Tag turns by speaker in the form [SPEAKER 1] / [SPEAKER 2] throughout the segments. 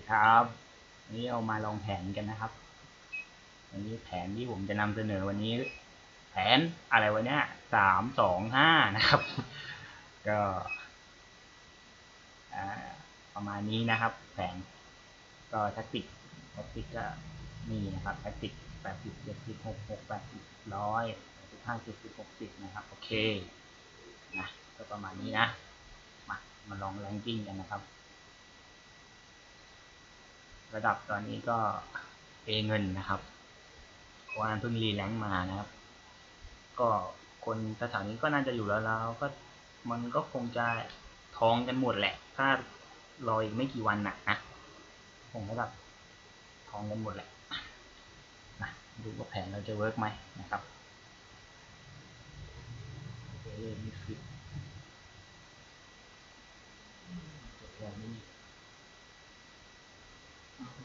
[SPEAKER 1] ดีครับวันนี้เรามาลองแผนกันนะครับ วันนี้แผนที่ผมจะนำเสนอวันนี้ แผนอะไรวะเนี่ยสามสองห้านะครับ ก็ประมาณนี้นะครับ แผนก็แท็กติกแท็กติกก็นี่นะครับแท็กติกแปดสิบเจ็ดสิบหกหกแปดสิบร้อยสิบห้าสิบสิบหกสิบนะครับ โอเคนะก็ประมาณนี้นะ มามาลองแรงกิ้งกันนะครับ ระดับตอนนี้ก็เอเงินนะครับเพราะว่าเพิ่งรีแลงค์มานะครับ ก็คนสถานีก็น่าจะอยู่แล้วแล้วก็มันก็คงจะท้องกันหมดแหละ ถ้ารออีกไม่กี่วันน่ะนะผมก็แบบท้องกันหมดแหละนะดูว่าแผนเราจะเวิร์กไหมนะครับเอมีฟิตจบแล้วนี่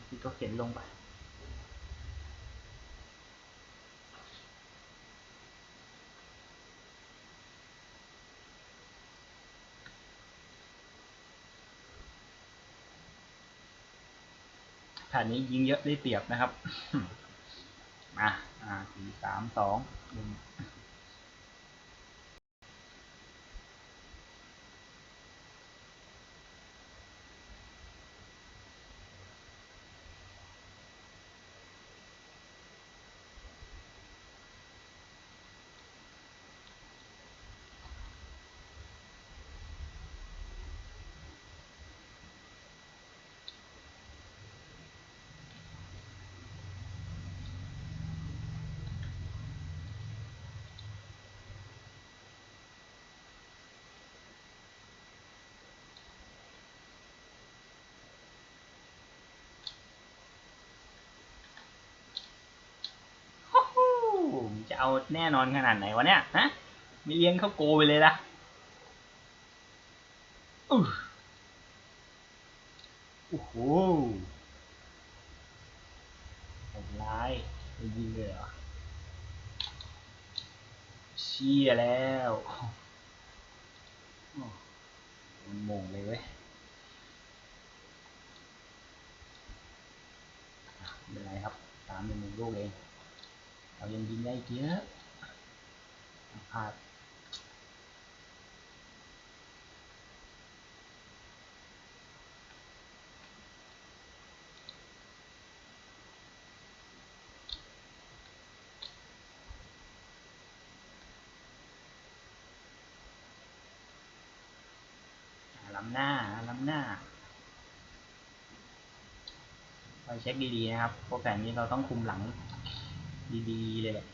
[SPEAKER 1] ฟิต ก็เขียนลงไป ฐานนี้ยิงเยอะได้เปรียบนะครับ มาอ่าสี่สามสองหนึ่งโอ้โห จะเอาแน่นอนขนาดไหนวะเนี่ยฮะไม่เลี้ยงเข้าโกไปเลยละอู้โอ้โหโหดร้ายไปยิงเลยเหรอเชี่ยแล้วโอ้มันโมงเลยเว้ยอะไม่เป็นไรครับ ตามเป็นหนึ่งลูกเอง เรายังยิงได้อีกเยอะพลาดล้ำหน้าล้ำหน้าเราเช็คดีๆนะครับ โปรแกรมนี้เราต้องคุมหลัง ดีๆเลยแหละ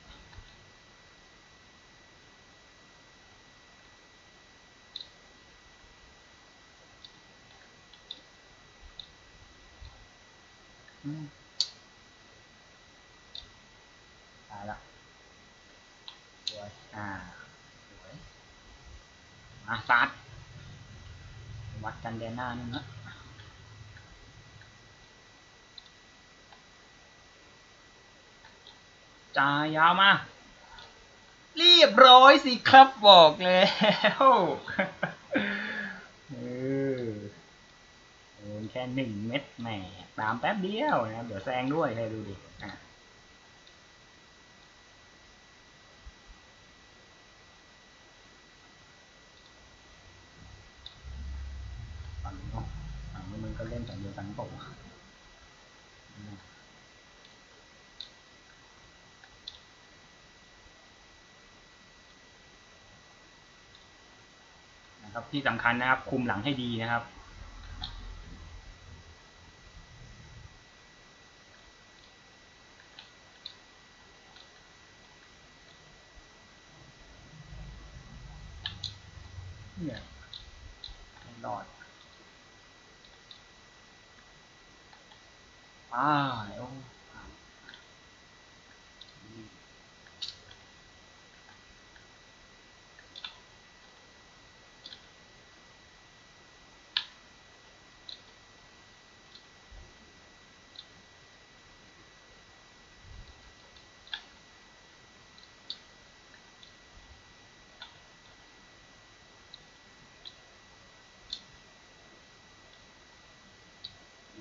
[SPEAKER 1] ตายละสวย อ่า สวย มาซัดวัดกันแดนหน้านึงนะ จ่ายาวมา เรียบร้อยสิครับบอกแล้วเออโดนแค่หนึ่งเม็ดแหมตามแป๊บเดียวนะเดี๋ยวแซงด้วยให้ดูดิอะฝั่งนี้นฝั่งนี้มันก็เล่นแบบเดียวกันเปล่าวะอืมนะ ครับที่สำคัญนะครับ คุมหลังให้ดีนะครับเนี่ยไม่รอดอ้า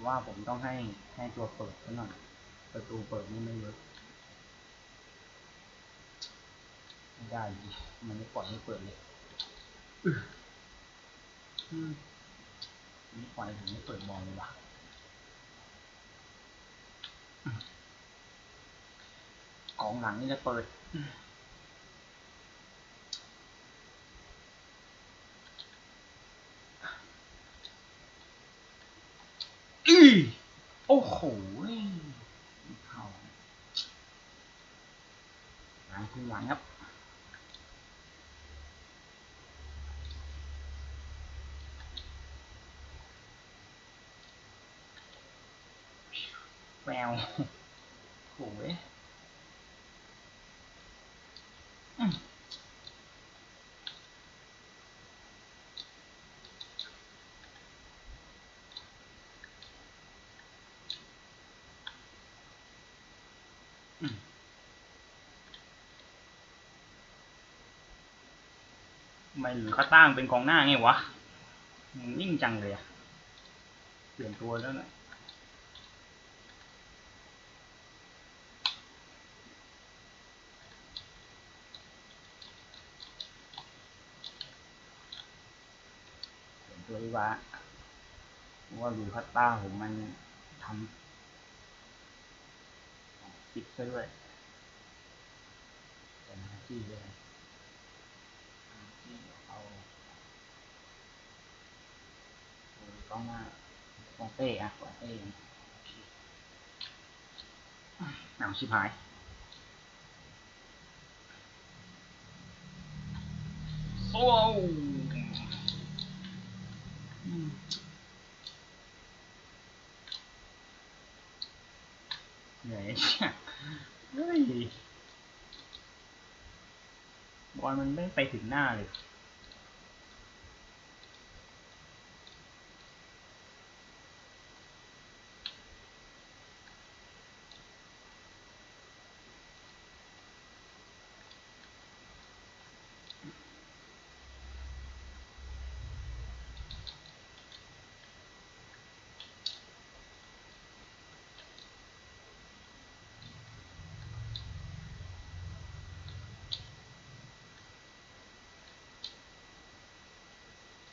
[SPEAKER 1] ว่าผมต้องให้ให้ตัวเปิดซะหน่อยประตูเปิดนี่ไม่เวิร์กไม่ได้ มันไม่ปล่อยให้เปิดเลยอื้ออืมนี่ปล่อยถึงไม่เปิดบอลเลยวะอืมกองหลังนี่จะเปิด อือ โหเข้าหลังขึ้นหลังครับแววโอ้ย ไม่หรือเขาตั้งเป็นกองหน้าไงวะนิ่งจังเลยอะเปลี่ยนตัวแล้วนะเปลี่ยนตัวดีกว่าว่าลูคัตต้าผมมันทำปิดซะด้วยเป็นหน้าที่เลยที่เอาเอา กล้องหน้ากล้องเต้อะกล้องเต้โอเคหนาวชิบหายโอ้วอืมเหนื่อยเนี่ยเฮ้ยบอลมันไม่ไปถึงหน้าเลย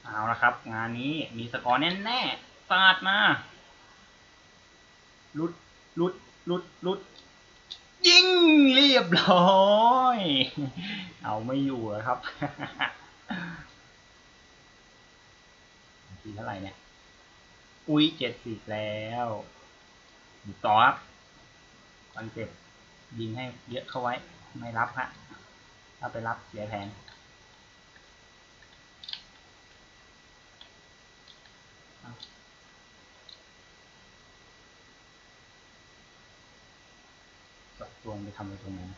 [SPEAKER 1] เอาละครับ งานนี้มีสกอร์แน่ๆสาดมาลุดลุดลุดลุดยิงเรียบร้อย เอาไม่อยู่แล้วครับทีเท่าไหร่เนี่ย อุ้ยเจ็ดสิบแล้วอยู่ต่อครับคอนเซ็ปยิงให้เยอะเข้าไว้ ไม่รับฮะ ถ้าไปรับเสียแผน สัดส่วนไปทำอะไรตรงนั้น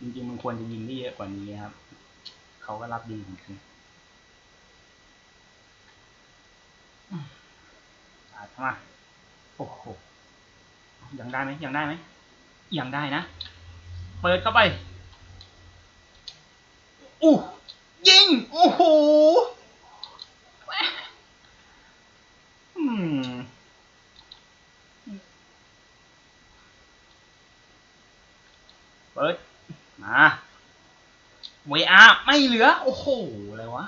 [SPEAKER 1] จริงๆมันควรจะยิงได้เยอะกว่านี้ครับ เขาก็รับดีเหมือนกันอืมาดมาโอ้โหยังได้ไหมยังได้ไหมยังได้นะ เปิดเข้าไปอู้ยิง โอ้โหม่อืม เปิดมาเวอาไม่เหลือ โอ้โห อะไรวะ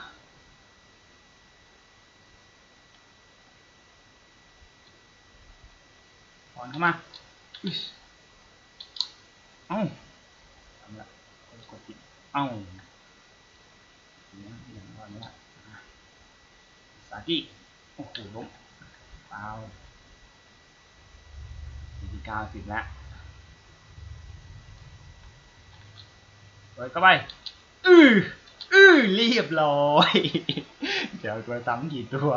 [SPEAKER 1] ถอนเข้ามาอุ๊ยเอ้าทำละกดผิดเอ้าเนี่ยอย่างนี้ละสากิโอ้โหล้มเปล่าสี่สิบเก้าสิบแล้ว ปิดเข้าไป อืออือเรียบร้อย เดี๋ยวตัวซ้ำกี่ตัว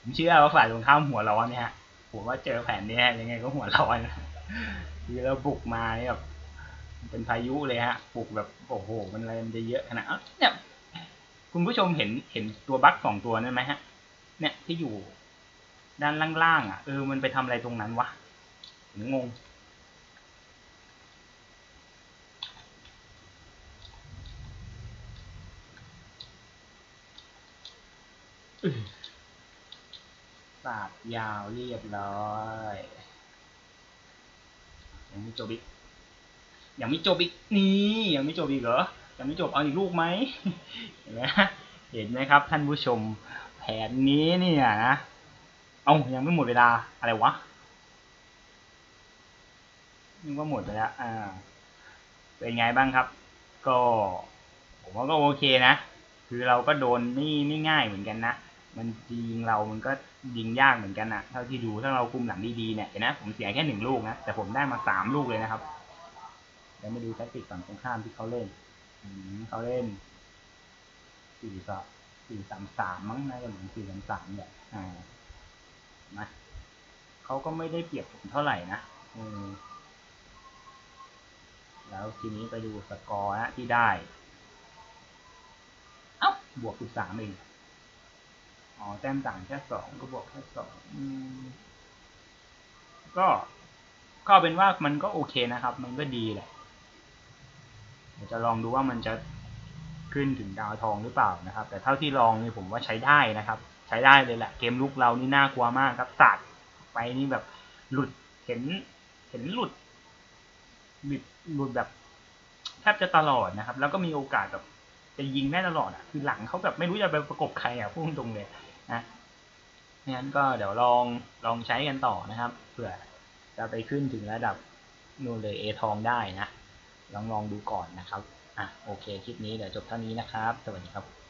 [SPEAKER 1] ผมเชื่อว่าฝ่ายตรงข้ามหัวร้อนเนี่ยฮะ ผมว่าเจอแผนนี้ยังไงก็หัวร้อนนะคือเราบุกมาเนี่ยแบบเป็นพายุเลยฮะ บุกแบบโอ้โห มันอะไรมันจะเยอะขนาดเนี่ย คุณผู้ชมเห็นเห็นตัวบั๊กสองตัวนั่นไหมฮะ เนี่ยที่อยู่ด้านล่างๆอะเออมันไปทำอะไรตรงนั้นวะงง ปาดยาวเรียบร้อยยังไม่จบอีกยังไม่จบอีกนี่ยังไม่จบอีกเหรอยังไม่จบเอาอีกลูกไหมเห็นไหมเห็นไหมครับ ท่านผู้ชม แผนนี้เนี่ยนะเอายังไม่หมดเวลาอะไรวะนึกว่าหมดไปแล้วอ่า เป็นไงบ้างครับ ก็ ผมว่าก็โอเคนะ คือเราก็โดนไม่ไม่ง่ายเหมือนกันนะ มันยิงเรามันก็ยิงยากเหมือนกันนะเท่าที่ดูถ้าเราคุมหลังดีๆเนี่ยเห็นนะผมเสียแค่หนึ่งลูกนะแต่ผมได้มาสามลูกเลยนะครับแล้วมาดูแท็กติกฝั่งตรงข้ามที่เขาเล่นเขาเล่นสี่สามสี่สามสามมั้งน่าจะเหมือนสี่สามสามเนี่ยอ่านะเขาก็ไม่ได้เปรียบผมเท่าไหร่นะอืมแล้วทีนี้ไปดูสกอร์นะที่ได้ เอ้าบวกสิบสามเอง อ๋อแต้มต่างแค่สองก็บวกแค่สองก็ก็เป็นว่ามันก็โอเคนะครับ มันก็ดีแหละเดี๋ยวจะลองดูว่ามันจะขึ้นถึงดาวทองหรือเปล่านะครับ แต่เท่าที่ลองนี่ผมว่าใช้ได้นะครับ ใช้ได้เลยแหละเกมลุกเรานี่น่ากลัวมากครับตัดไปนี่แบบหลุดเห็นเห็นหลุดหลุดหลุดแบบแทบจะตลอดนะครับ แล้วก็มีโอกาสแบบ จะยิงได้ตลอดอะคือหลังเขาแบบไม่รู้จะไปประกบใครอะพุ่งตรงเลยนะงั้นก็เดี๋ยวลองลองใช้กันต่อนะครับเผื่อจะไปขึ้นถึงระดับนู่นเลยเอทองได้นะลองลองดูก่อนนะครับอะโอเคคลิปนี้เดี๋ยวจบเท่านี้นะครับ สวัสดีครับ